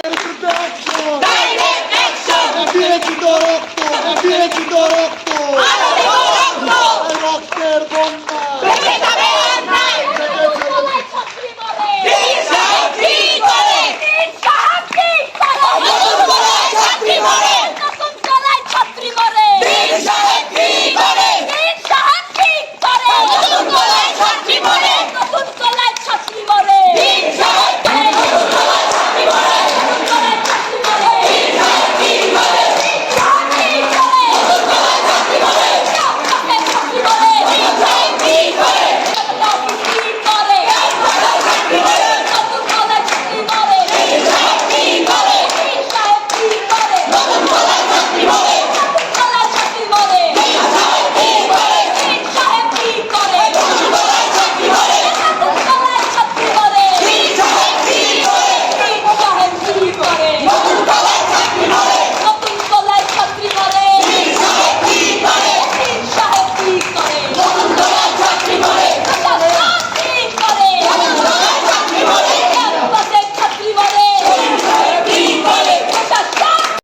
রক্তের শুদ্ধ রক্ত কাটিয়ে চিত রক্ত কাটিয়ে চিত